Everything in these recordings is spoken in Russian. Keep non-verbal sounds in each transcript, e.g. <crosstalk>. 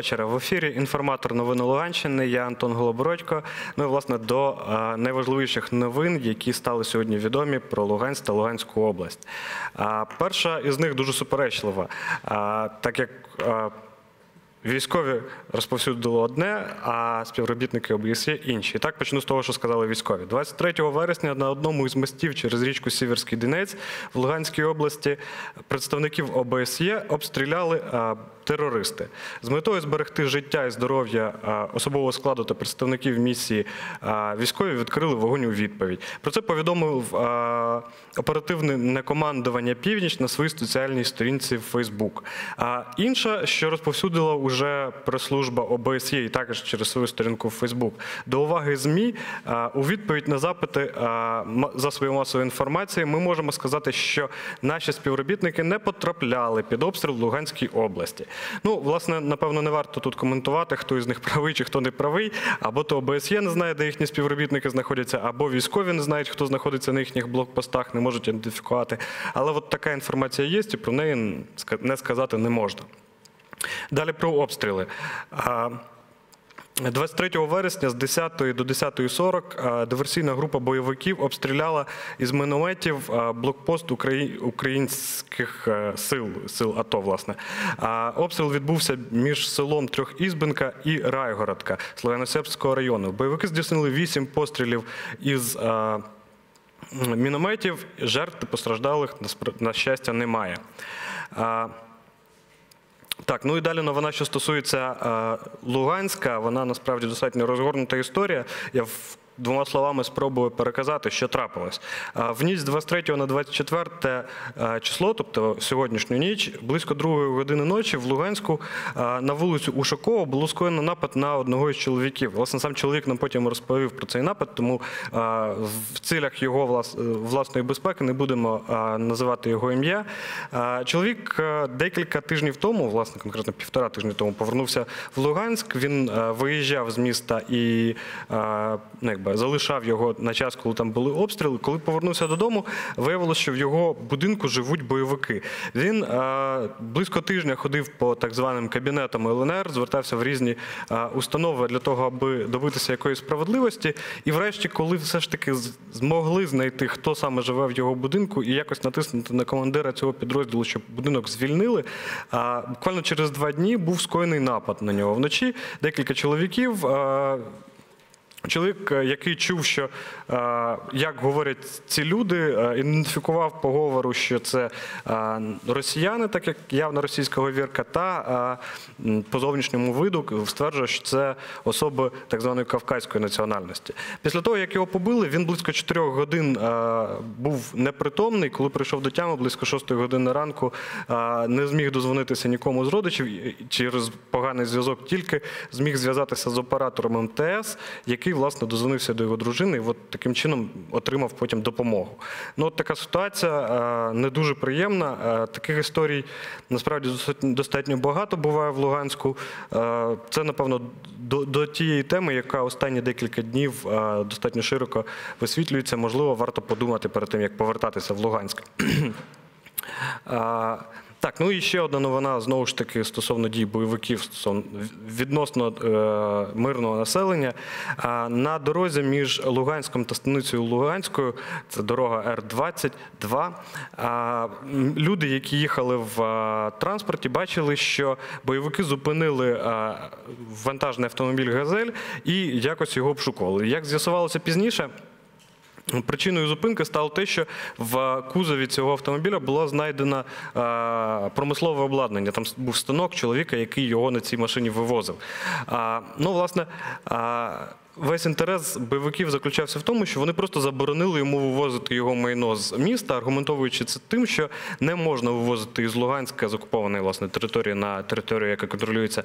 вечора. В ефірі інформатор новин Луганщини. Я Антон Голобородько. Ну і власне до е, найважливіших новин, які стали сьогодні відомі про Луганськ та Луганську область. Перша із них дуже суперечлива, так як е, Військові розповсюдили одне, а співробітники ОБСЄ інші. І так почну з того, що сказали військові. 23 вересня на одному із мостів через річку Сіверський Донець в Луганській області представників ОБСЄ обстріляли терористи з метою зберегти життя і здоров'я особового складу та представників місії. Військові відкрили вогонь у відповідь. Про це повідомив оперативне командування Північ на своїй соціальній сторінці в Фейсбук. А інша, що розповсюдила уже прес-служба ОБСЄ і також через свою сторінку в Фейсбук, до уваги ЗМІ у відповідь на запити а, м- засобів масової інформації ми можемо сказати, що наші співробітники не потрапляли під обстріл в Луганській області. Ну, власне, напевно, не варто тут коментувати, хто із них <laughs> правий чи хто не правий, або то ОБСЄ не знає, де їхні співробітники знаходяться, або військові не знають, хто знаходиться на їхніх блокпостах, не можуть ідентифікувати. Але от така інформація є, і про неї не сказати не можна. Далі про обстріли. А, 23 вересня з 10 до 10.40 диверсійна група бойовиків обстріляла із мінометів блокпост українських е, сил, сил АТО, власне. Обстріл відбувся між селом Трьохізбенка і Райгородка Слов'яно-Сербського району. Бойовики здійснили 8 пострілів із мінометів. Жертв постраждалих на щастя немає. А, так, ну і далі новина, що стосується е, Луганська, вона насправді достатньо розгорнута історія. Я в двома словами спробую переказати, що трапилось. В ніч з 23 на 24 е, число, тобто сьогоднішню ніч, близько другої години ночі в Луганську на вулицю Ушакова було скоєно напад на одного із чоловіків. Власне, сам чоловік нам потім розповів про цей напад, тому в цілях його е, власної безпеки не будемо називати його ім'я. Чоловік е, декілька тижнів тому, власне, конкретно півтора тижні тому, повернувся в Луганськ. Він е, виїжджав з міста і ну, якби, залишав його на час, коли там були обстріли. Коли повернувся додому, виявилося, що в його будинку живуть бойовики. Він е, близько тижня ходив по так званим кабінетам ЛНР, звертався в різні е, установи для того, аби добитися якоїсь справедливості. І врешті, коли все ж таки змогли знайти, хто саме живе в його будинку, і якось натиснути на командира цього підрозділу, щоб будинок звільнили. Буквально через два дні був скоєний напад на нього. Вночі декілька чоловіків. Чоловік, е, який чув, що е, як говорять ці люди, е, ідентифікував по говору, що це росіяни, так як явно російська говірка, та по зовнішньому виду стверджує, що це особи так званої кавказької національності. Після того, як його побили, він близько 4 годин був непритомний. Коли прийшов до тями, близько 6 години ранку не зміг дозвонитися нікому з родичів через поганий зв'язок, тільки зміг зв'язатися з оператором МТС, який власне дозвонився до його дружини, і от таким чином отримав потім допомогу. Ну, от така ситуація е, не дуже приємна. Е, Таких історій насправді достатньо- багато буває в Луганську. Е, Це, напевно, до, до тієї теми, яка останні декілька днів достатньо широко висвітлюється. Можливо, варто подумати перед тим, як повертатися в Луганськ. <clears throat> Так, ну і ще одна новина знову ж таки стосовно дій бойовиків стосовно відносно е, мирного населення. А, на дорозі між Луганськом та станицею Луганською, це дорога Р-22. А, люди, які їхали в а, транспорті, бачили, що бойовики зупинили а, вантажний автомобіль Газель і якось його обшукували. Як з'ясувалося пізніше. Причиною зупинки стало те, що в кузові цього автомобіля було знайдено е, промислове обладнання. Там був станок чоловіка, який його на цій машині вивозив. Ну, власне, весь інтерес бойовиків заключався в тому, що вони просто заборонили йому вивозити його майно з міста, аргументовуючи це тим, що не можна вивозити із Луганська з окупованої власне території на територію, яка контролюється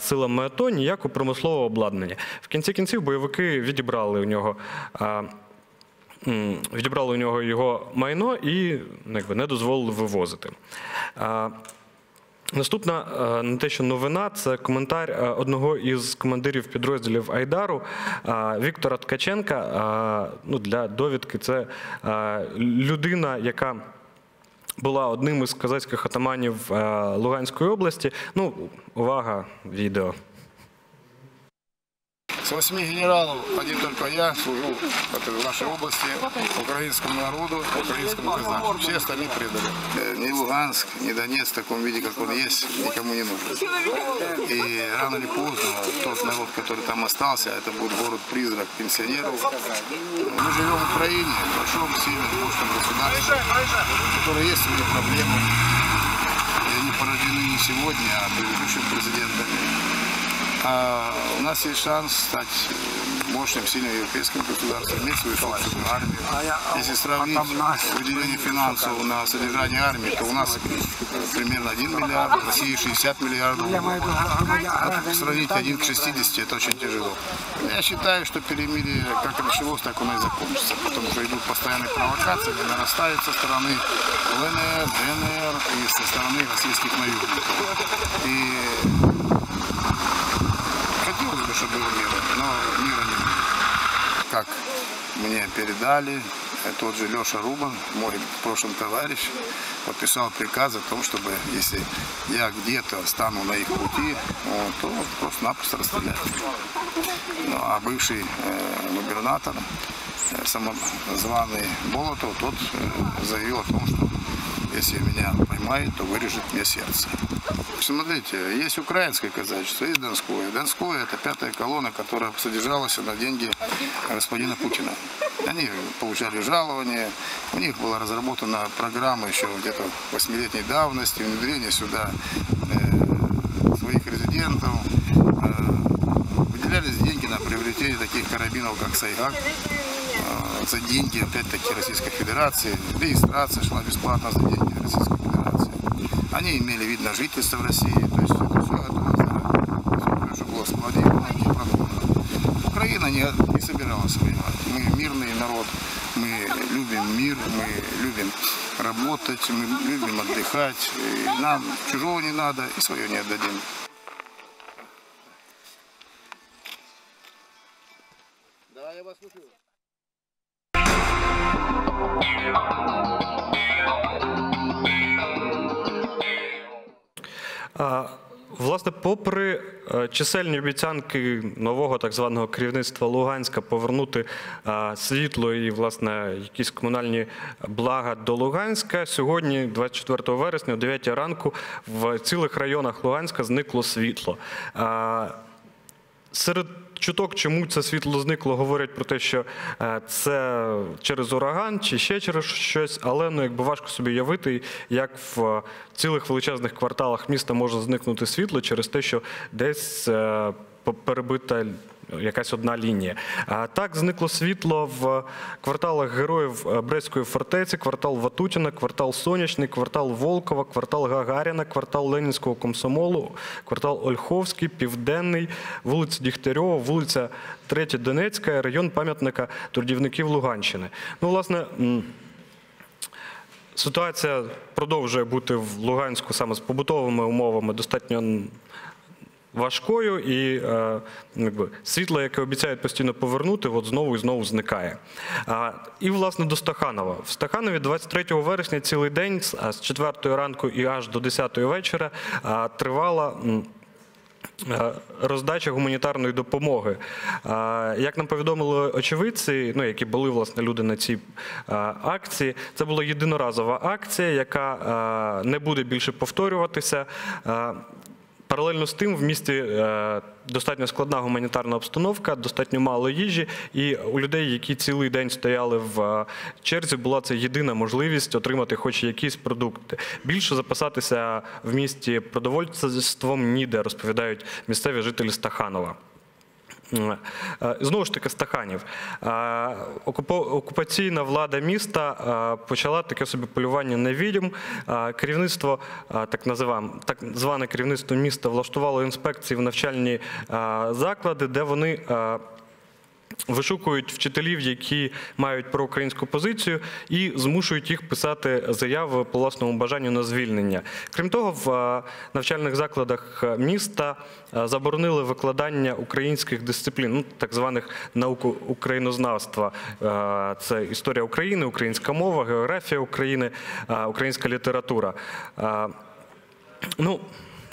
силами АТО, ніякого промислового обладнання. В кінці кінців бойовики відібрали у нього. Відібрали у нього його майно і ну, якби, не дозволили вивозити. Наступна е, не те, що новина, це коментар е, одного із командирів підрозділів Айдару е, Віктора Ткаченка. Ну, для довідки, це людина, яка була одним із козацьких атаманів Луганської області. Ну, увага, відео. С восьми генералов один только я служу в нашей области, украинскому народу, украинскому казаху. Все остальные предали. Э, Ни Луганск, ни Донецк в таком виде, как он есть, никому не нужен. И рано или поздно тот народ, который там остался, это будет город-призрак пенсионеров. Мы живем в Украине, в большом, сильном, мощном государстве, в котором есть свои проблемы. И они порождены не сегодня, а предыдущими президентами. А у нас есть шанс стать мощным, сильным европейским государством, иметь свою собственную армию. Если сравнить выделение финансов на содержание армии, то у нас примерно 1 миллиард, в России 60 миллиардов. А сравнить 1 к 60 это очень тяжело. Я считаю, что перемирие как началось, так оно и закончится, потому что идут постоянные провокации, они нарастают со стороны ЛНР, ДНР и со стороны российских наемников. И Чтобы было мира, но мира не будет. Как мне передали, э, тот же Леша Рубан, мой в прошлом товарищ, подписал приказ о том, чтобы если я где-то стану на их пути, то просто-напросто расстрелять. Ну, а бывший э, губернатор, э, самозваный Болотов, тот э, заявил о том, что если меня поймают, то вырежет мне сердце. Смотрите, есть украинское казачество, есть донское. Донское – это пятая колонна, которая содержалась на деньги господина Путина. Они получали жалования, у них была разработана программа еще где-то восьмилетней давности, внедрение сюда э, своих резидентов. Э, выделялись деньги на приобретение таких карабинов, как Сайгак. Э, за деньги, опять-таки, Российской Федерации. Регистрация шла бесплатно за деньги Российской. Они имели вид на жительство в России. То есть все, это, все было складировано и продумано. Украина не, не собиралась воевать. Мы мирный народ, мы любим мир, мы любим работать, мы любим отдыхать. И нам чужого не надо и свое не отдадим. Попри е, чисельні обіцянки нового так званого керівництва Луганська повернути е, світло і власне якісь комунальні блага до Луганська, сьогодні, 24 вересня, о 9 ранку, в цілих районах Луганська зникло світло. Е, Серед чуток, чому це світло зникло, говорять про те, що е, це через ураган чи ще через щось, але ну якби важко собі уявити, як в е, цілих величезних кварталах міста може зникнути світло через те, що десь е, перебита якась одна лінія. А так зникло світло в кварталах героїв е, Брестської фортеці, квартал Ватутіна, квартал Сонячний, квартал Волкова, квартал Гагаріна, квартал Ленінського комсомолу, квартал Ольховський, Південний, вулиця Дігтярьова, вулиця 3 Донецька, район пам'ятника трудівників Луганщини. Ну, власне. Ситуація продовжує бути в Луганську саме з побутовими умовами достатньо важкою, і е, ну, світло, яке обіцяють постійно повернути, знову і знову зникає. І, власне, до Стаханова. В Стаханові 23 вересня цілий день, з- а з 4 ранку і аж до 10 вечора, тривала. е, Роздача гуманітарної допомоги. Як нам повідомили очевидці, ну які були власне люди на цій акції, це була єдиноразова акція, яка не буде більше повторюватися. Паралельно з тим в місті е, достатньо складна гуманітарна обстановка, достатньо мало їжі, і у людей, які цілий день стояли в е, черзі, була це єдина можливість отримати хоч якісь продукти. Більше записатися в місті продовольством ніде, розповідають місцеві жителі Стаханова. Е, Знову ж таки, Стаханів. Е, Окупаційна влада міста е, почала таке собі полювання на відьом. Керівництво, так називаємо, так зване керівництво міста влаштувало інспекції в навчальні заклади, де вони. Вишукують вчителів, які мають проукраїнську позицію, і змушують їх писати заяви по власному бажанню на звільнення. Крім того, в е, навчальних закладах е, міста е, заборонили викладання українських дисциплін, ну, так званих наук українознавства. Це історія України, українська мова, географія України, українська література. Ну,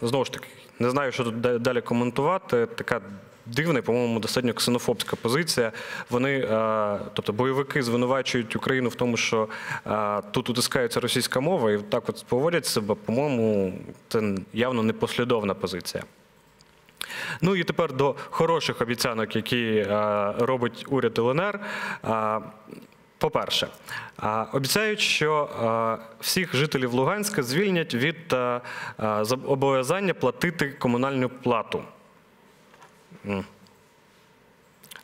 знову ж таки, не знаю, що тут далі коментувати. Така дивна, по-моєму, достатньо ксенофобська позиція. Вони, е, тобто бойовики звинувачують Україну в тому, що е, тут утискається російська мова, і так от поводять себе, по-моєму, це явно непослідовна позиція. Ну і тепер до хороших обіцянок, які е, робить уряд ЛНР. По-перше, обіцяють, що всіх жителів Луганська звільнять від зобов'язання платити комунальну плату.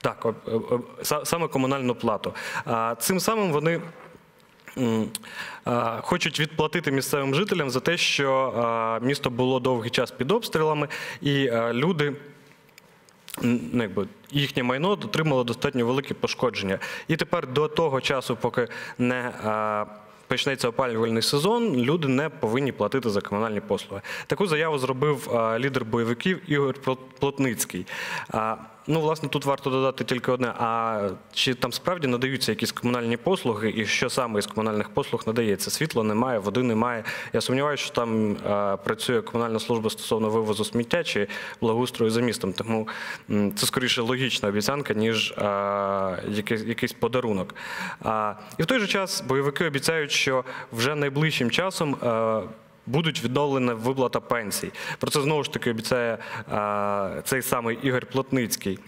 Так, саме комунальну плату. Цим самим вони хочуть відплатити місцевим жителям за те, що місто було довгий час під обстрілами, і люди. Ну, якби їхнє майно отримало достатньо великі пошкодження. І тепер до того часу, поки не почнеться опалювальний сезон, люди не повинні платити за комунальні послуги. Таку заяву зробив а, лідер бойовиків Ігор Плот- Плотницький. Ну, власне, тут варто додати тільки одне: а чи там справді надаються якісь комунальні послуги, і що саме із комунальних послуг надається? Світла немає, води немає. Я сумніваюся, що там а, працює комунальна служба стосовно вивозу сміття чи благоустрою за містом. Тому це скоріше логічна обіцянка, ніж а, якийсь, якийсь подарунок. А, і в той же час бойовики обіцяють, що вже найближчим часом. а, Будуть відновлена виплата пенсій. Про це знову ж таки обіцяє а, цей самий Ігор Плотницький.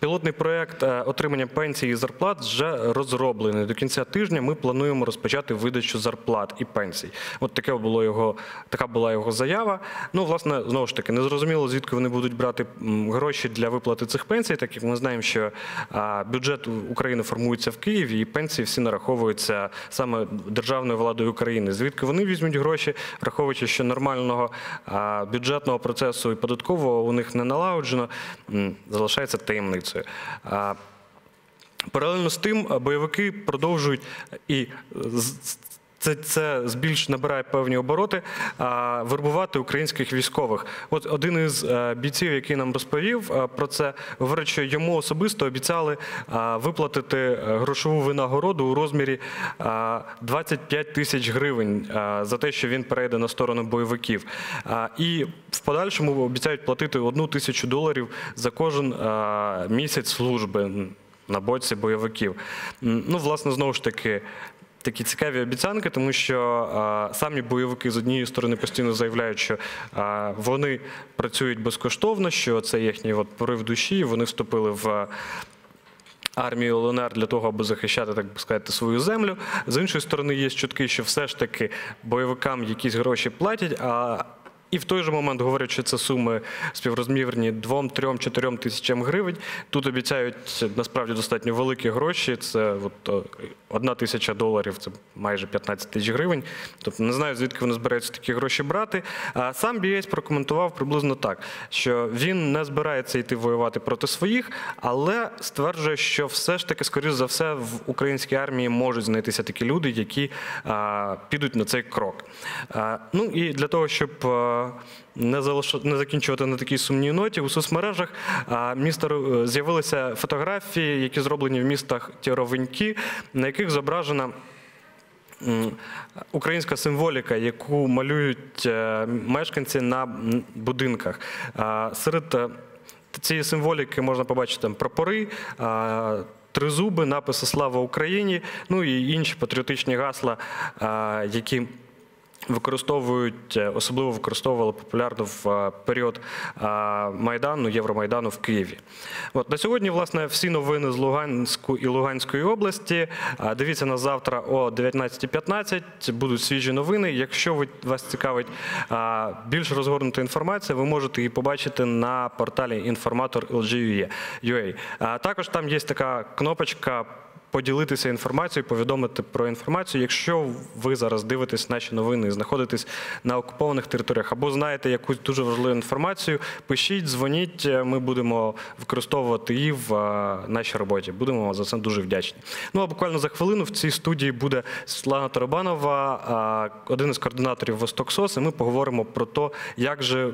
Пілотний проект е, отримання пенсій і зарплат вже розроблений. До кінця тижня ми плануємо розпочати видачу зарплат і пенсій. От таке було його, така була його заява. Ну, власне, знову ж таки, незрозуміло, звідки вони будуть брати гроші для виплати цих пенсій, так як ми знаємо, що бюджет України формується в Києві, і пенсії всі нараховуються саме державною владою України. Звідки вони візьмуть гроші, враховуючи, що нормального бюджетного процесу і податкового у них не налагоджено, залишається таємницею. А, Паралельно з тим бойовики продовжують і це, це збільш набирає певні обороти, а, вербувати українських військових. От один із е, бійців, який нам розповів е, про це, говорить, що йому особисто обіцяли а, виплатити е, грошову винагороду у розмірі а, 25 тисяч гривень за те, що він перейде на сторону бойовиків. І в подальшому обіцяють платити одну тисячу доларів за кожен місяць служби на боці бойовиків. Ну, власне, знову ж таки. Такі цікаві обіцянки, тому що а, самі бойовики з однієї сторони постійно заявляють, що а, вони працюють безкоштовно, що це їхній от порив душі. Вони вступили в армію ЛНР для того, аби захищати, так би сказати, свою землю. З іншої сторони, є чутки, що все ж таки бойовикам якісь гроші платять. А і в той же момент говорять, що це суми співрозмірні 2, 3, 4 тисячам гривень. Тут обіцяють насправді достатньо великі гроші. Це от, одна тисяча доларів, це майже 15 тисяч гривень. Тобто не знаю, звідки вони збираються такі гроші брати. А сам Бієць прокоментував приблизно так, що він не збирається йти воювати проти своїх, але стверджує, що все ж таки, скоріш за все, в українській армії можуть знайтися такі люди, які а, підуть на цей крок. А, ну і для того, щоб не залиш... не закінчувати на такій сумній ноті, у соцмережах а, міста Ро- з'явилися фотографії, які зроблені в містах Тєровеньки, на яких зображена українська символіка, яку малюють е, мешканці на будинках. Серед е, цієї символіки можна побачити там прапори. Тризуби, написи Слава Україні, ну і інші патріотичні гасла, які використовують, е, особливо використовували популярно в е, період е, Майдану, Євромайдану в Києві. От на сьогодні, власне, всі новини з Луганську і Луганської області. Дивіться нас завтра о 19.15. Будуть свіжі новини. Якщо ви- вас цікавить більш розгорнута інформація, ви можете її побачити на порталі інформатор LG.ua. Е, Також там є така кнопочка поділитися інформацією, повідомити про інформацію. Якщо ви зараз дивитесь наші новини, знаходитесь на окупованих територіях або знаєте якусь дуже важливу інформацію, пишіть, дзвоніть. е, Ми будемо використовувати її в е, нашій роботі. Будемо за це дуже вдячні. Ну а буквально за хвилину в цій студії буде Світлана Тарабанова, е, один із координаторів Востоксос, і ми поговоримо про те, як же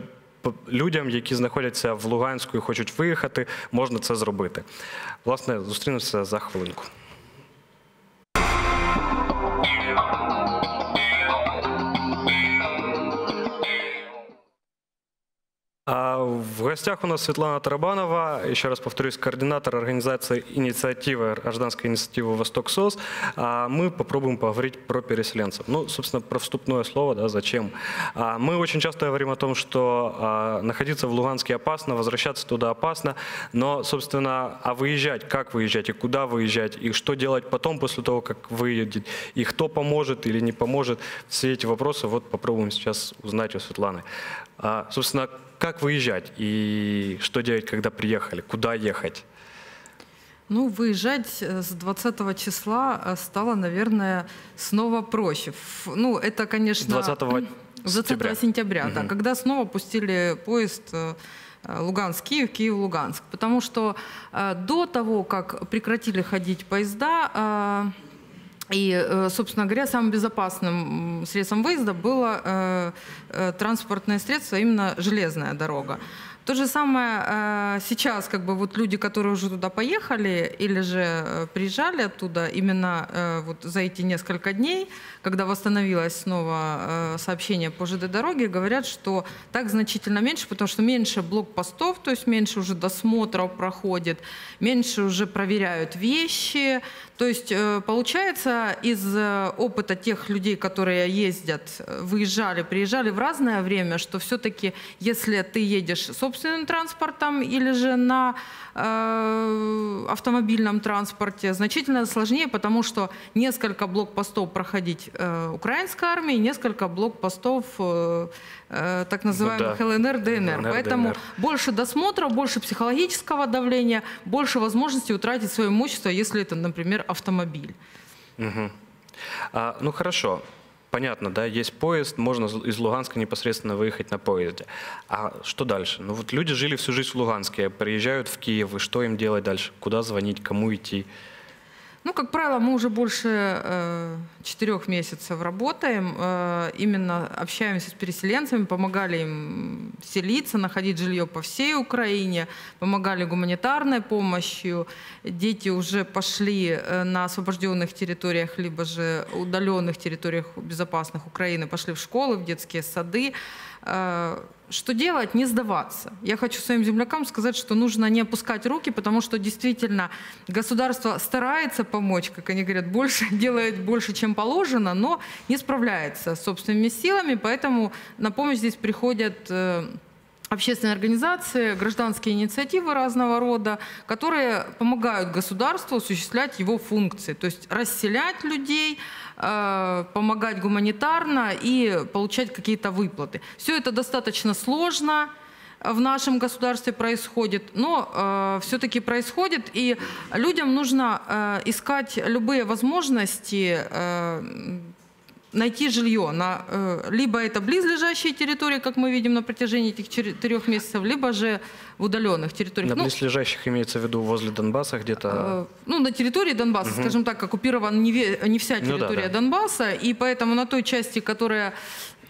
людям, які знаходяться в Луганську і хочуть виїхати, можна це зробити. Власне, зустрінемося за хвилинку. В гостях у нас Светлана Тарабанова, еще раз повторюсь, координатор организации инициативы, гражданской инициативы «Восток СОС». А мы попробуем поговорить про переселенцев. Ну, собственно, про вступное слово, да, зачем. А мы очень часто говорим о том, что а, находиться в Луганске опасно, возвращаться туда опасно, но, собственно, а выезжать, как выезжать и куда выезжать, и что делать потом после того, как выедет, и кто поможет или не поможет, все эти вопросы вот попробуем сейчас узнать у Светланы. А, собственно, как выезжать и что делать, когда приехали, куда ехать? Ну, выезжать э, с 20 числа э, стало, наверное, снова проще. Ну, это, конечно... 20 20 <clears throat> сентября. сентября, да, Мгм. когда снова пустили поезд э, Луганск-Киев, Киев-Луганск. Потому что э, до того, как прекратили ходить поезда, э, и, э, собственно говоря, самым безопасным средством выезда было э, э, транспортное средство, именно железная дорога. То же самое сейчас, как бы вот люди, которые уже туда поехали или же приезжали оттуда, именно вот за эти несколько дней, когда восстановилось снова сообщение по ЖД дороге, говорят, что так значительно меньше, потому что меньше блокпостов, то есть меньше уже досмотров проходит, меньше уже проверяют вещи. То есть э, получается из э, опыта тех людей, которые ездят, э, выезжали, приезжали в разное время, что все-таки если ты едешь собственным транспортом или же на э, автомобильном транспорте, значительно сложнее, потому что несколько блокпостов проходить э, украинской армии, несколько блокпостов э, э, так называемых да. ЛНР, ДНР. ЛНР, Поэтому ДНР. больше досмотров, больше психологического давления, больше возможности утратить свое имущество, если это, например, автомобиль. Мгм. А, ну хорошо, понятно, да, есть поезд, можно из- Луганска непосредственно выехать на поезде. А что дальше? Ну вот люди жили всю жизнь в Луганске, приезжают в Киев, и что им делать дальше? Куда звонить, кому идти? Ну, как правило, мы уже больше э, четырех месяцев работаем, э, именно общаемся с переселенцами, помогали им селиться, находить жилье по всей Украине, помогали гуманитарной помощью. Дети уже пошли э, на освобожденных территориях, либо же удаленных территориях безопасных Украины, пошли в школы, в детские сады. Э, Что делать? Не сдаваться. Я хочу своим землякам сказать, что нужно не опускать руки, потому что действительно государство старается помочь, как они говорят, больше <laughs> делает больше, чем положено, но не справляется с собственными силами, поэтому на помощь здесь приходят э, общественные организации, гражданские инициативы разного рода, которые помогают государству осуществлять его функции, то есть расселять людей, э, помогать гуманитарно и получать какие-то выплаты. Все это достаточно сложно в нашем государстве происходит, но все-таки происходит, и людям нужно э, искать любые возможности э, найти жилье на э, либо это близлежащие территории, как мы видим на протяжении этих четырех месяцев, либо же в удаленных территориях. На Ну, близлежащих имеется в виду возле Донбасса где-то? Э, Ну, на территории Донбасса, скажем так, оккупирована не, не вся Ну да, территория да. Донбасса, и поэтому на той части, которая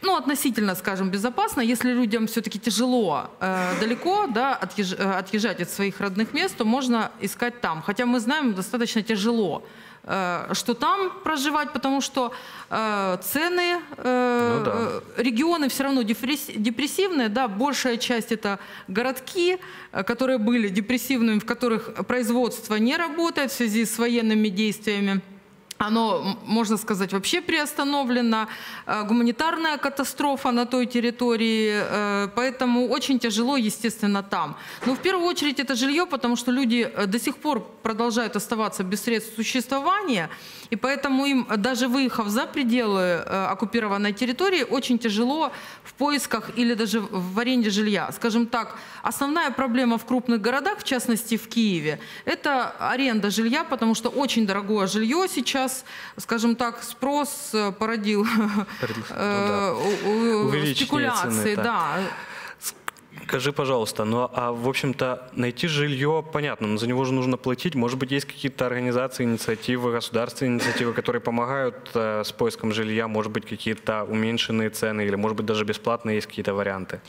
ну, относительно, скажем, безопасна, если людям все-таки тяжело э, далеко да, отъезж- э, отъезжать от своих родных мест, то можно искать там. Хотя мы знаем, достаточно тяжело э, что там проживать, потому что э, цены, э, Ну да. регионы все равно депресс- депрессивные, да, большая часть это городки, э, которые были депрессивными, в которых производство не работает в связи с военными действиями. Оно, можно сказать, вообще приостановлено. Э, Гуманитарная катастрофа на той территории, э, поэтому очень тяжело, естественно, там. Но в первую очередь это жилье, потому что люди э, до сих пор продолжают оставаться без средств существования, и поэтому им, даже выехав за пределы оккупированной территории, очень тяжело в поисках или даже в аренде жилья. Скажем так, основная проблема в крупных городах, в частности в Киеве, это аренда жилья, потому что очень дорогое жилье сейчас, скажем так, спрос э, породил <laughs> ну э, спекуляции, да. Скажи, пожалуйста, ну а в общем-то найти жилье, понятно, но за него же нужно платить. Может быть, есть какие-то организации, инициативы, государственные инициативы, которые помогают э, с поиском жилья, может быть, какие-то уменьшенные цены или, может быть, даже бесплатные есть какие-то варианты?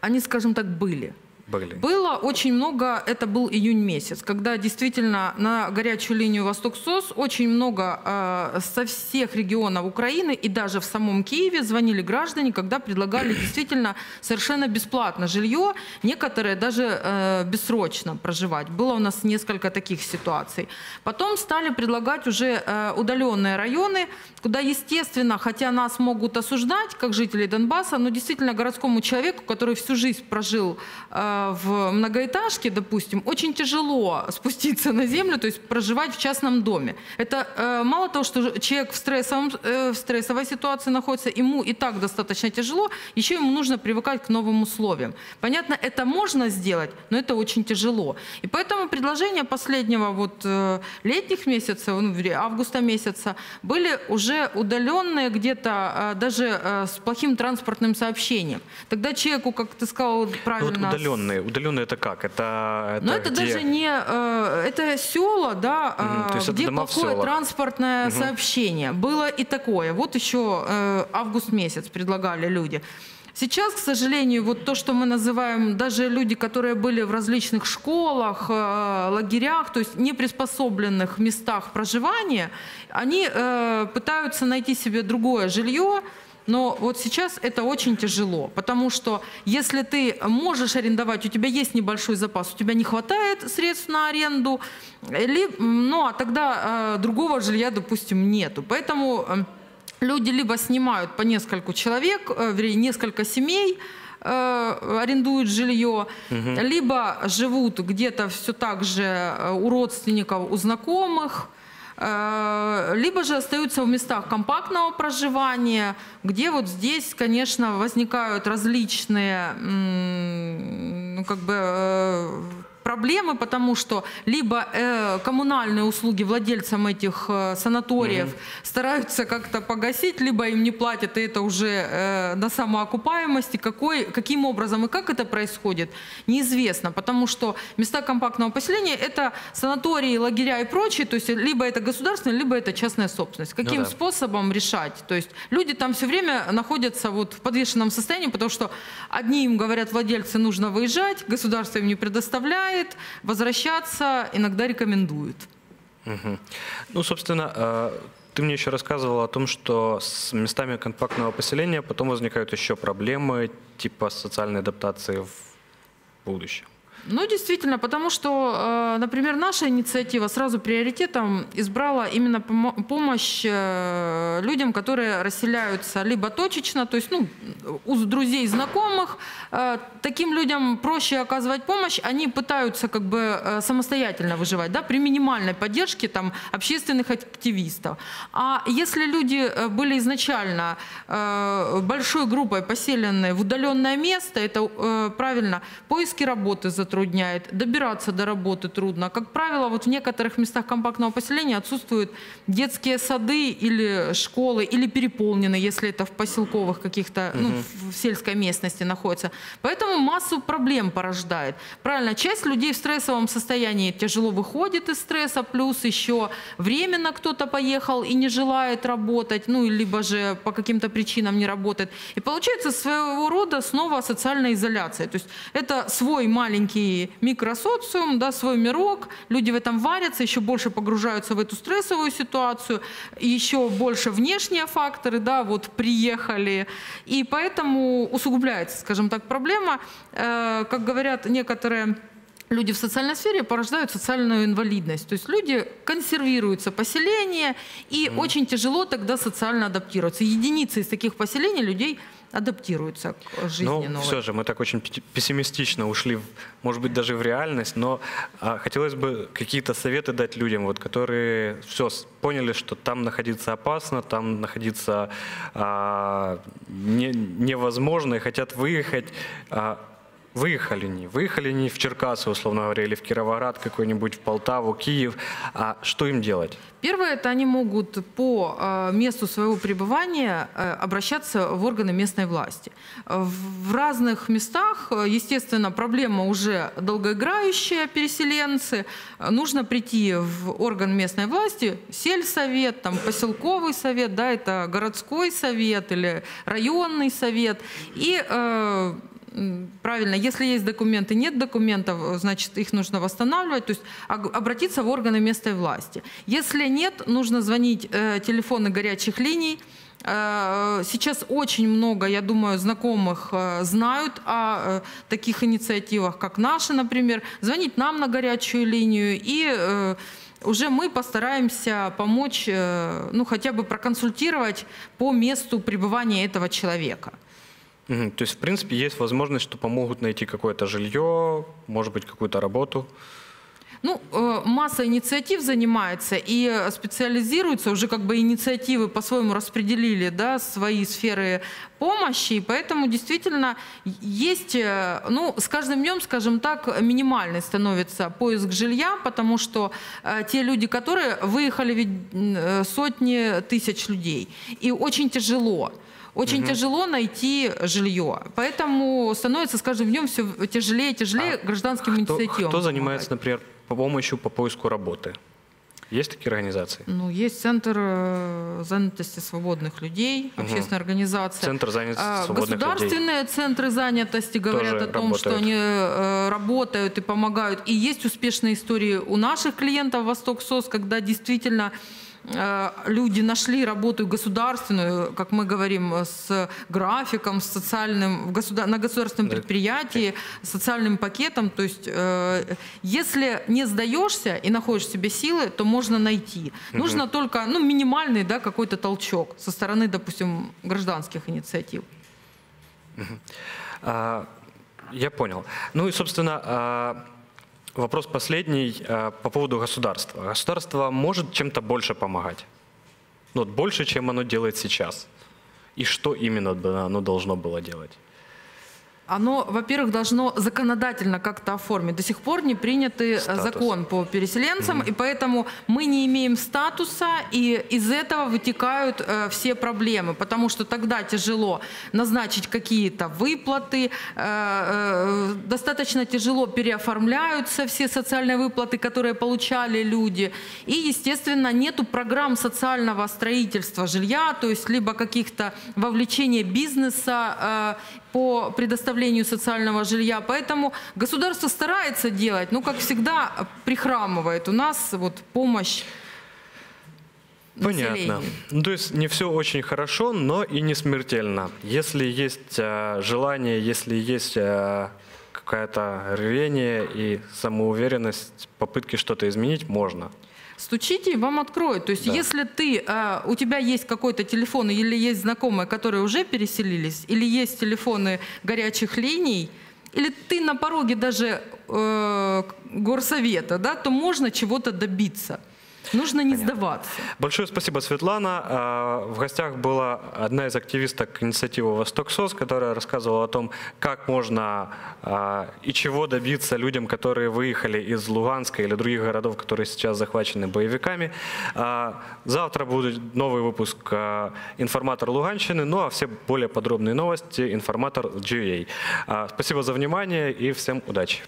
Они, скажем так, были. Были. Было очень много, это был июнь месяц, когда действительно на горячую линию Восток-СОС очень много э, со всех регионов Украины и даже в самом Киеве звонили граждане, когда предлагали <clears throat> действительно совершенно бесплатно жилье, некоторые даже э, бессрочно проживать. Было у нас несколько таких ситуаций. Потом стали предлагать уже э, удаленные районы, куда, естественно, хотя нас могут осуждать, как жителей Донбасса, но действительно городскому человеку, который всю жизнь прожил э, в многоэтажке, допустим, очень тяжело спуститься на землю, то есть проживать в частном доме. Это э, мало того, что человек в, стрессовом, э, в стрессовой ситуации находится, ему и так достаточно тяжело, еще ему нужно привыкать к новым условиям. Понятно, это можно сделать, но это очень тяжело. И поэтому предложения последнего вот э, летних месяцев, ну, августа месяца, были уже удаленные где-то даже с плохим транспортным сообщением. Тогда человеку, как ты сказал Ну, вот правильно, с- удаленные. Удаленные это как? Это, но это где? даже не... э, это села, да, то э, это где плохое транспортное сообщение. Было и такое. Вот еще э, август месяц предлагали люди. Сейчас, к сожалению, вот то, что мы называем, даже люди, которые были в различных школах, э, лагерях, то есть неприспособленных местах проживания, они пытаются найти себе другое жилье, но вот сейчас это очень тяжело, потому что если ты можешь арендовать, у тебя есть небольшой запас, у тебя не хватает средств на аренду, ли- ну а тогда э, другого жилья, допустим, нету. Поэтому э, люди либо снимают по нескольку человек, э, вернее, несколько семей, э, арендуют жилье, либо живут где-то все так же э, у родственников, у знакомых, либо же остаются в местах компактного проживания, где вот здесь, конечно, возникают различные, ну, как бы, э, проблемы, потому что либо э, коммунальные услуги владельцам этих э, санаториев стараются как-то погасить, либо им не платят, и это уже э, на самоокупаемости. Какой, каким образом и как это происходит, неизвестно, потому что места компактного поселения – это санатории, лагеря и прочее, то есть либо это государственная, либо это частная собственность. Каким да. способом решать? То есть люди там все время находятся вот в подвешенном состоянии, потому что одни им говорят, владельцы, нужно выезжать, государство им не предоставляет, возвращаться иногда рекомендует. Мгм. Ну, собственно, э, ты мне еще рассказывала о том, что с местами компактного поселения потом возникают еще проблемы типа социальной адаптации в будущем. Ну, действительно, потому что, э, например, наша инициатива сразу приоритетом избрала именно помо- помощь э, людям, которые расселяются либо точечно, то есть ну, у друзей, знакомых. Э, Таким людям проще оказывать помощь, они пытаются как бы самостоятельно выживать, да, при минимальной поддержке там, общественных активистов. А если люди были изначально большой группой поселены в удаленное место, это правильно, поиски работы затрудняет, добираться до работы трудно. Как правило, вот в некоторых местах компактного поселения отсутствуют детские сады или школы, или переполнены, если это в поселковых каких-то, ну, в- в сельской местности находится. Поэтому массу проблем порождает. Правильно, часть людей в стрессовом состоянии тяжело выходит из стресса, плюс еще временно кто-то поехал и не желает работать, ну, либо же по каким-то причинам не работает. И получается своего рода снова социальная изоляция. То есть это свой маленький микросоциум, да, свой мирок, люди в этом варятся, еще больше погружаются в эту стрессовую ситуацию, еще больше внешние факторы, да, вот приехали, и поэтому усугубляется, скажем так, проблема. Э, Как говорят некоторые люди в социальной сфере порождают социальную инвалидность. То есть люди консервируются поселения, и очень тяжело тогда социально адаптироваться. Единицы из таких поселений людей адаптируются к жизни Ну, новой. все же, мы так очень пе- пессимистично ушли, в- может быть, даже в реальность, но а, хотелось бы какие-то советы дать людям, вот, которые все поняли, что там находиться опасно, там находиться а, не- невозможно и хотят выехать. А, Выехали не, выехали не в Черкасы, условно говоря, или в Кировоград какой-нибудь, в Полтаву, Киев. А что им делать? Первое, это они могут по э, месту своего пребывания э, обращаться в органы местной власти. В разных местах, э, естественно, проблема уже долгоиграющая, переселенцы. Нужно прийти в орган местной власти, сельсовет, там, поселковый совет, да, это городской совет или районный совет. И э, Правильно, если есть документы, нет документов, значит, их нужно восстанавливать, то есть обратиться в органы местной власти. Если нет, нужно звонить э, телефоны горячих линий. Э, Сейчас очень много, я думаю, знакомых э, знают о э, таких инициативах, как наши, например. Звонить нам на горячую линию и уже мы постараемся помочь, ну, хотя бы проконсультировать по месту пребывания этого человека. Мгм, То есть, в принципе, есть возможность, что помогут найти какое-то жилье, может быть, какую-то работу. Ну, э, масса инициатив занимается и специализируется, уже как бы инициативы по-своему распределили, да, свои сферы помощи, и поэтому действительно есть, э, ну, с каждым днем, скажем так, минимальный становится поиск жилья, потому что э, те люди, которые выехали, ведь сотни тысяч людей, и очень тяжело. Очень тяжело найти жилье. Поэтому становится с каждым днем все тяжелее и тяжелее гражданским Кто, инициативам. кто помогать. занимается, например, помощью по поиску работы? Есть такие организации? Ну, есть Центр э, занятости свободных людей, общественная организация. Центр занятости А, свободных людей. Государственные центры занятости говорят Тоже о том, что работают. они э, работают и помогают. И есть успешные истории у наших клиентов Восток СОС, когда действительно люди нашли работу государственную, как мы говорим, с графиком, с социальным, в государ- на государственном Да. предприятии, с социальным пакетом. То есть, э, если не сдаешься и находишь в себе силы, то можно найти. Нужно только ну, минимальный да, какой-то толчок со стороны, допустим, гражданских инициатив. А, я понял. Ну и, собственно, а, вопрос последний а, по поводу государства. Государство может чем-то больше помогать? Ну, вот больше, чем оно делает сейчас. И что именно оно должно было делать? Оно, во-первых, должно законодательно как-то оформить. До сих пор не принятый э, Статус. закон по переселенцам, и поэтому мы не имеем статуса, и из этого вытекают э, все проблемы, потому что тогда тяжело назначить какие-то выплаты, э, э, достаточно тяжело переоформляются все социальные выплаты, которые получали люди, и, естественно, нету программ социального строительства жилья, то есть либо каких-то вовлечения бизнеса э, по предоставлению социального жилья. Поэтому государство старается делать, но, как всегда, прихрамывает. У нас вот помощь Понятно. Ну, то есть не все очень хорошо, но и не смертельно. Если есть э, желание, если есть э, какое-то рвение и самоуверенность, попытки что-то изменить, можно. Стучите, и вам откроют. То есть, Да. если ты, э, у тебя есть какой-то телефон или есть знакомые, которые уже переселились, или есть телефоны горячих линий, или ты на пороге даже э, горсовета, да, то можно чего-то добиться. Нужно не сдаваться. Большое спасибо, Светлана. А, В гостях была одна из активисток инициативы «Восток СОС», которая рассказывала о том, как можно а, и чего добиться людям, которые выехали из Луганска или других городов, которые сейчас захвачены боевиками. А, Завтра будет новый выпуск «Информатор Луганщины», ну а все более подробные новости «Информатор GA». Спасибо за внимание и всем удачи.